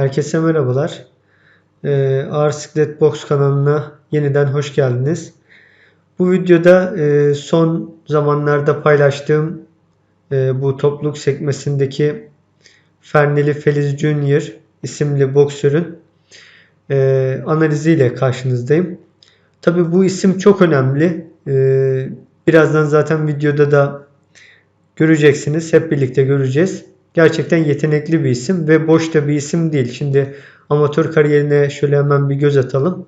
Herkese merhabalar. Ee, Ağır Siklet Box kanalına yeniden hoş geldiniz. Bu videoda e, son zamanlarda paylaştığım e, bu topluluk sekmesindeki Ferneli Feliz Junior isimli boksörün e, analiziyle karşınızdayım. Tabi bu isim çok önemli. Birazdan zaten videoda da göreceksiniz. Hep birlikte göreceğiz gerçekten yetenekli bir isim ve boş da bir isim değil. Şimdi amatör kariyerine şöyle hemen bir göz atalım.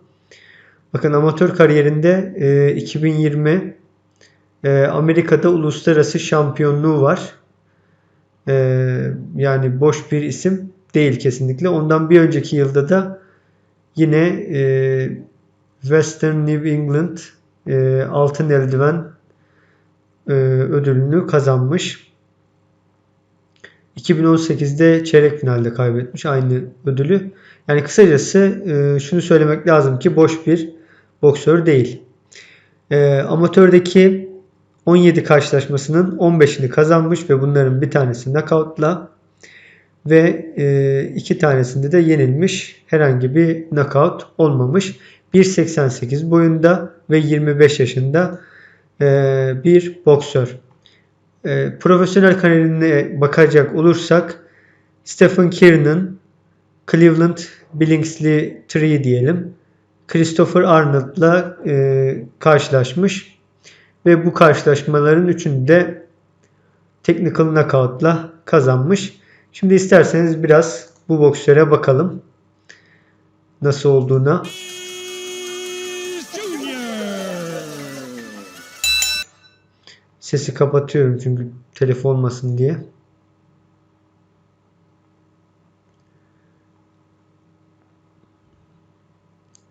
Bakın amatör kariyerinde e, 2020 e, Amerika'da uluslararası şampiyonluğu var. E, yani boş bir isim değil kesinlikle. Ondan bir önceki yılda da yine e, Western New England e, altın eldiven e, ödülünü kazanmış. 2018'de çeyrek finalde kaybetmiş aynı ödülü. Yani kısacası e, şunu söylemek lazım ki boş bir boksör değil. E, amatördeki 17 karşılaşmasının 15'ini kazanmış ve bunların bir tanesi knockoutla ve e, iki tanesinde de yenilmiş. Herhangi bir knockout olmamış. 1.88 boyunda ve 25 yaşında bir boksör. E, profesyonel kariyerine bakacak olursak Stephen Kiernan, Cleveland Billingsley Tree diyelim. Christopher Arnold'la e, karşılaşmış ve bu karşılaşmaların üçünde technical knockout'la kazanmış. Şimdi isterseniz biraz bu boksöre bakalım. Nasıl olduğuna. Sesi kapatıyorum çünkü telef olmasın diye.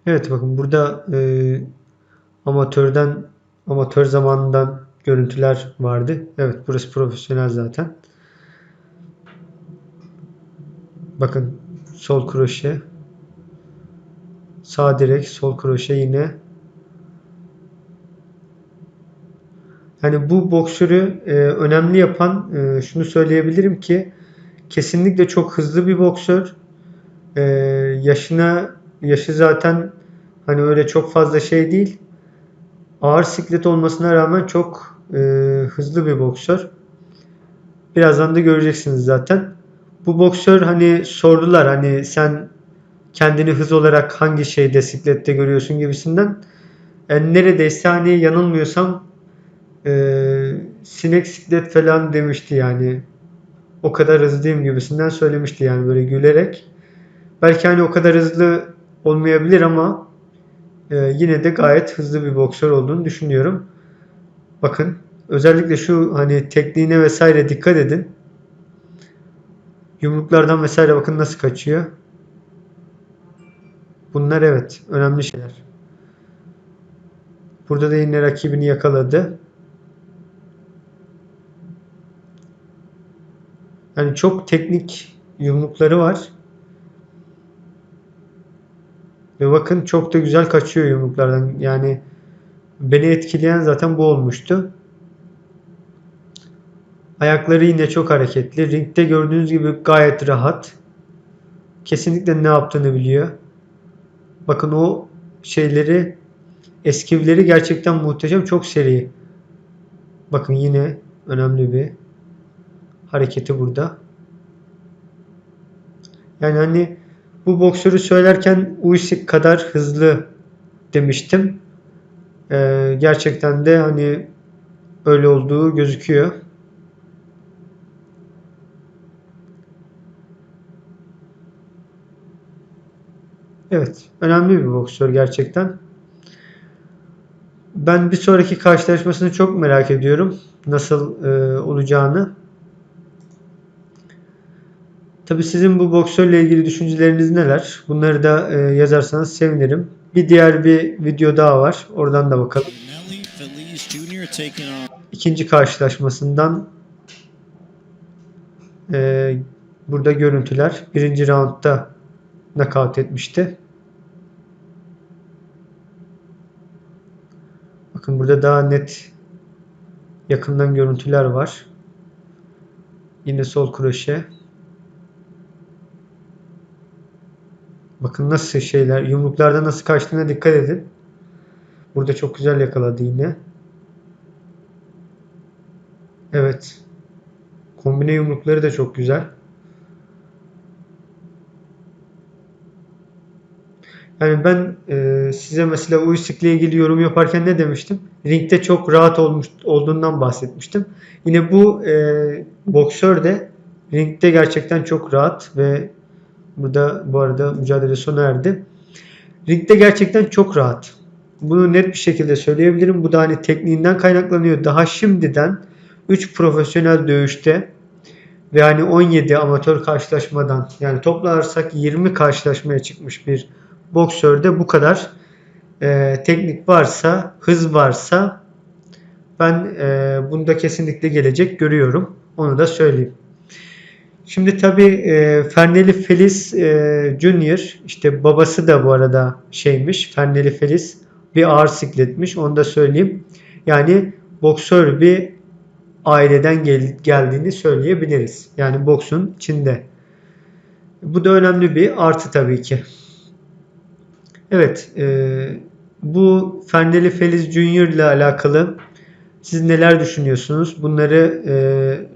Evet bakın burada e, amatörden amatör zamanından görüntüler vardı. Evet burası profesyonel zaten. Bakın sol kroşe sağ direk sol kroşe yine Hani bu boksörü e, önemli yapan e, şunu söyleyebilirim ki kesinlikle çok hızlı bir boksör. E, yaşına yaşı zaten hani öyle çok fazla şey değil. Ağır siklet olmasına rağmen çok e, hızlı bir boksör. Birazdan da göreceksiniz zaten. Bu boksör hani sordular hani sen kendini hız olarak hangi şeyde siklette görüyorsun gibisinden. Yani neredeyse hani yanılmıyorsam e, sinek siklet falan demişti yani. O kadar hızlıyım gibisinden söylemişti yani böyle gülerek. Belki hani o kadar hızlı olmayabilir ama e, yine de gayet hızlı bir boksör olduğunu düşünüyorum. Bakın özellikle şu hani tekniğine vesaire dikkat edin. Yumruklardan vesaire bakın nasıl kaçıyor. Bunlar evet önemli şeyler. Burada da yine rakibini yakaladı. Yani çok teknik yumrukları var. Ve bakın çok da güzel kaçıyor yumruklardan. Yani beni etkileyen zaten bu olmuştu. Ayakları yine çok hareketli. Ringde gördüğünüz gibi gayet rahat. Kesinlikle ne yaptığını biliyor. Bakın o şeyleri eskivleri gerçekten muhteşem. Çok seri. Bakın yine önemli bir hareketi burada. Yani hani bu boksörü söylerken Usyk kadar hızlı demiştim. Ee, gerçekten de hani öyle olduğu gözüküyor. Evet. Önemli bir boksör gerçekten. Ben bir sonraki karşılaşmasını çok merak ediyorum. Nasıl e, olacağını. Tabi sizin bu boksörle ilgili düşünceleriniz neler? Bunları da e, yazarsanız sevinirim. Bir diğer bir video daha var. Oradan da bakalım. İkinci karşılaşmasından e, burada görüntüler. Birinci roundda nakavt etmişti. Bakın burada daha net yakından görüntüler var. Yine sol kroşe. Bakın nasıl şeyler, yumruklarda nasıl kaçtığına dikkat edin. Burada çok güzel yakaladı yine. Evet. Kombine yumrukları da çok güzel. Yani ben e, size mesela Usyk ile ilgili yorum yaparken ne demiştim? Ringde çok rahat olmuş olduğundan bahsetmiştim. Yine bu e, boksör de ringde gerçekten çok rahat ve burada bu arada mücadele sona erdi. Ringde gerçekten çok rahat. Bunu net bir şekilde söyleyebilirim. Bu da hani tekniğinden kaynaklanıyor. Daha şimdiden 3 profesyonel dövüşte ve hani 17 amatör karşılaşmadan yani toplarsak 20 karşılaşmaya çıkmış bir boksörde bu kadar e, teknik varsa, hız varsa ben e, bunda kesinlikle gelecek görüyorum. Onu da söyleyeyim. Şimdi tabi e, Ferneli Feliz e, Junior işte babası da bu arada şeymiş Ferneli Feliz bir ağır sikletmiş onu da söyleyeyim. Yani boksör bir aileden gel, geldiğini söyleyebiliriz. Yani boksun içinde. Bu da önemli bir artı tabii ki. Evet, e, bu Ferneli Feliz Junior ile alakalı siz neler düşünüyorsunuz? Bunları e,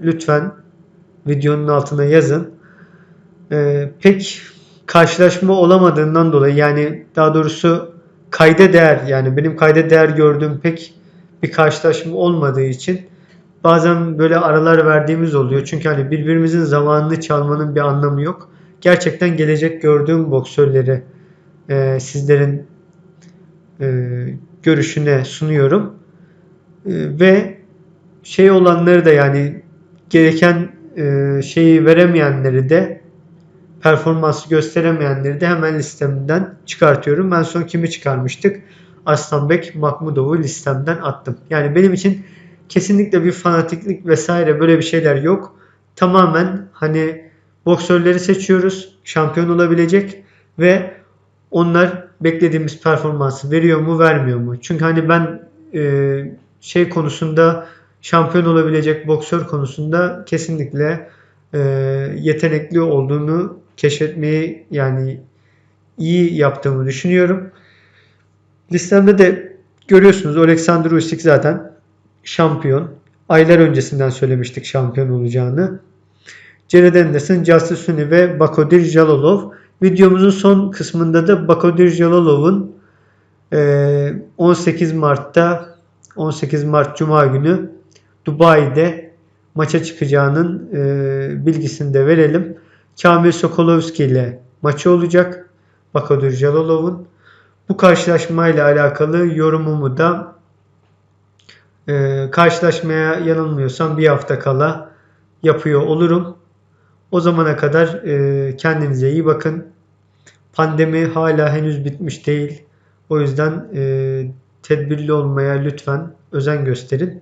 lütfen videonun altına yazın. E, pek karşılaşma olamadığından dolayı yani daha doğrusu kayda değer yani benim kayda değer gördüğüm pek bir karşılaşma olmadığı için bazen böyle aralar verdiğimiz oluyor. Çünkü hani birbirimizin zamanını çalmanın bir anlamı yok. Gerçekten gelecek gördüğüm boksörleri e, sizlerin e, görüşüne sunuyorum. E, ve şey olanları da yani gereken e, şeyi veremeyenleri de performansı gösteremeyenleri de hemen listemden çıkartıyorum. Ben son kimi çıkarmıştık? Aslanbek Mahmudov'u listemden attım. Yani benim için kesinlikle bir fanatiklik vesaire böyle bir şeyler yok. Tamamen hani boksörleri seçiyoruz. Şampiyon olabilecek ve onlar beklediğimiz performansı veriyor mu vermiyor mu? Çünkü hani ben e, şey konusunda şampiyon olabilecek boksör konusunda kesinlikle e, yetenekli olduğunu keşfetmeyi yani iyi yaptığımı düşünüyorum. Listemde de görüyorsunuz Alexander Usyk zaten şampiyon. Aylar öncesinden söylemiştik şampiyon olacağını. Jared Anderson, Justin Suni ve Bakodir Jalolov. Videomuzun son kısmında da Bakodir Jalolov'un 18 Mart'ta 18 Mart Cuma günü Dubai'de maça çıkacağının bilgisini de verelim. Kamil Sokolovski ile maçı olacak. Bakodir Jalolov'un. Bu karşılaşmayla alakalı yorumumu da e, karşılaşmaya yanılmıyorsam bir hafta kala yapıyor olurum. O zamana kadar e, kendinize iyi bakın. Pandemi hala henüz bitmiş değil. O yüzden e, tedbirli olmaya lütfen özen gösterin.